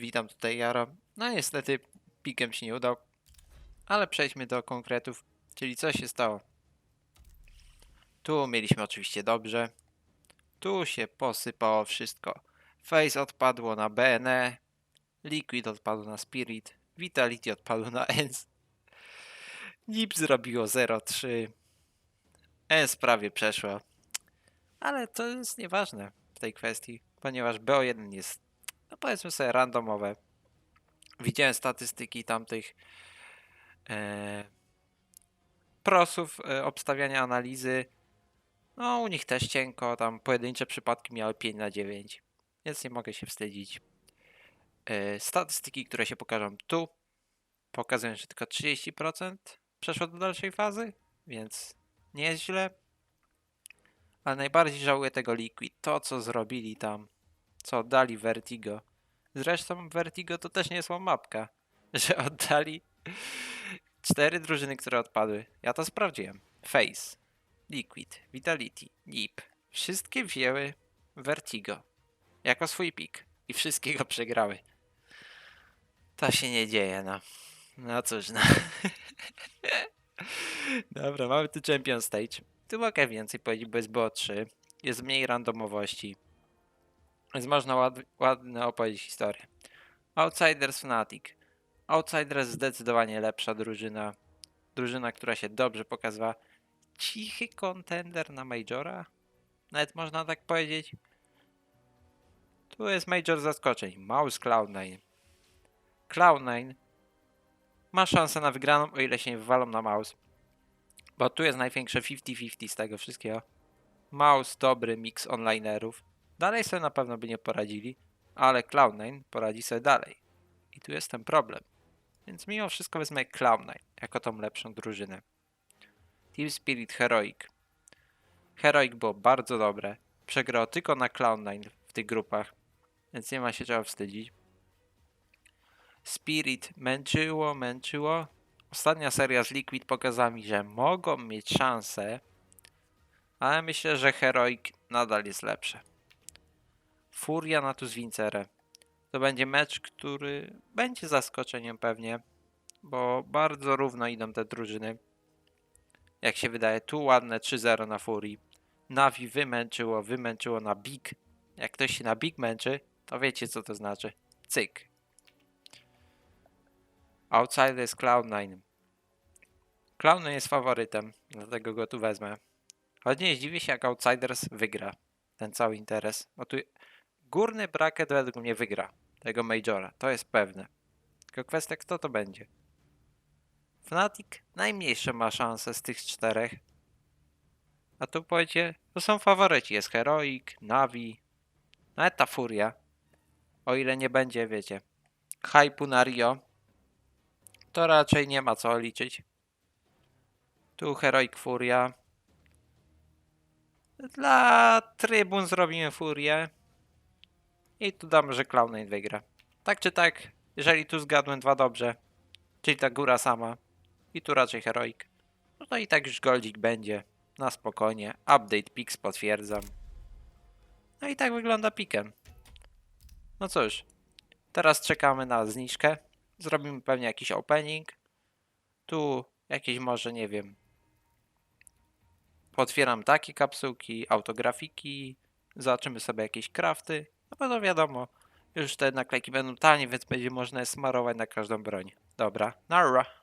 Witam tutaj Jaro. No niestety pikiem się nie udał, ale przejdźmy do konkretów, czyli co się stało. Tu mieliśmy oczywiście dobrze. Tu się posypało wszystko. Face odpadło na BNE, Liquid odpadł na Spirit, Vitality odpadł na ENS. NIP zrobiło 0,3. ENS prawie przeszło. Ale to jest nieważne w tej kwestii, ponieważ BO1 jest, no powiedzmy sobie, randomowe. Widziałem statystyki tamtych e, prosów e, obstawiania analizy. No, u nich też cienko, tam pojedyncze przypadki miały 5 na 9, więc nie mogę się wstydzić. E, statystyki, które się pokażą tu, pokazują, że tylko 30% przeszło do dalszej fazy, więc nie jest źle. Ale najbardziej żałuję tego Liquid. To, co zrobili tam. Co oddali Vertigo. Zresztą Vertigo to też nie jest mapka. Że oddali cztery drużyny, które odpadły. Ja to sprawdziłem. Face, Liquid, Vitality, NiP. Wszystkie wzięły Vertigo. Jako swój pik. I wszystkiego przegrały. To się nie dzieje, no. No cóż, no. Dobra, mamy tu Champion Stage. Tu mogę więcej powiedzieć, bo jest BO3. Jest mniej randomowości. Więc można ład, ładnie opowiedzieć historię. Outsiders Fnatic. Outsiders zdecydowanie lepsza drużyna. Drużyna, która się dobrze pokazała. Cichy kontender na Majora? Nawet można tak powiedzieć. Tu jest Major zaskoczeń. Mouse Cloud9. Cloud9 ma szansę na wygraną, o ile się nie wywalą na mouse. Bo tu jest największe 50-50 z tego wszystkiego. Mouse, dobry mix onlinerów. Dalej sobie na pewno by nie poradzili, ale Cloud9 poradzi sobie dalej. I tu jest ten problem. Więc mimo wszystko wezmę Cloud9 jako tą lepszą drużynę. Team Spirit Heroic. Heroic było bardzo dobre. Przegrał tylko na Cloud9 w tych grupach, więc nie ma się czego wstydzić. Spirit męczyło, męczyło. Ostatnia seria z Liquid pokazała mi, że mogą mieć szansę, ale myślę, że Heroic nadal jest lepsze. Furia na tu z Wincerę. To będzie mecz, który będzie zaskoczeniem pewnie, bo bardzo równo idą te drużyny. Jak się wydaje, tu ładne 3-0 na Furii. Navi wymęczyło, wymęczyło na Big. Jak ktoś się na Big męczy, to wiecie co to znaczy. Cyk. Outsider jest Cloud9. Cloud9 jest faworytem, dlatego go tu wezmę. Choć nie zdziwię się, jak Outsiders wygra ten cały interes. Bo tu górny bracket według mnie wygra tego Majora, to jest pewne. Tylko kwestia, kto to będzie. Fnatic najmniejsze ma szanse z tych czterech. A tu powiecie, to są faworyci. Jest Heroic, Navi, nawet ta Furia. O ile nie będzie, wiecie, hype'u na Rio, to raczej nie ma co liczyć. Tu Heroic Furia. Dla trybun zrobimy Furię. I tu damy, że Cloud9 wygra. Tak czy tak, jeżeli tu zgadłem dwa dobrze, czyli ta góra sama, i tu raczej Heroic, no to i tak już Goldzik będzie. Na spokojnie. Update Pix potwierdzam. No i tak wygląda pikem. No cóż, teraz czekamy na zniżkę. Zrobimy pewnie jakiś opening. Tu jakieś może, nie wiem. Potwieram takie kapsułki, autografiki. Zobaczymy sobie jakieś crafty. No bo to wiadomo, już te naklejki będą tanie, więc będzie można je smarować na każdą broń. Dobra, narra.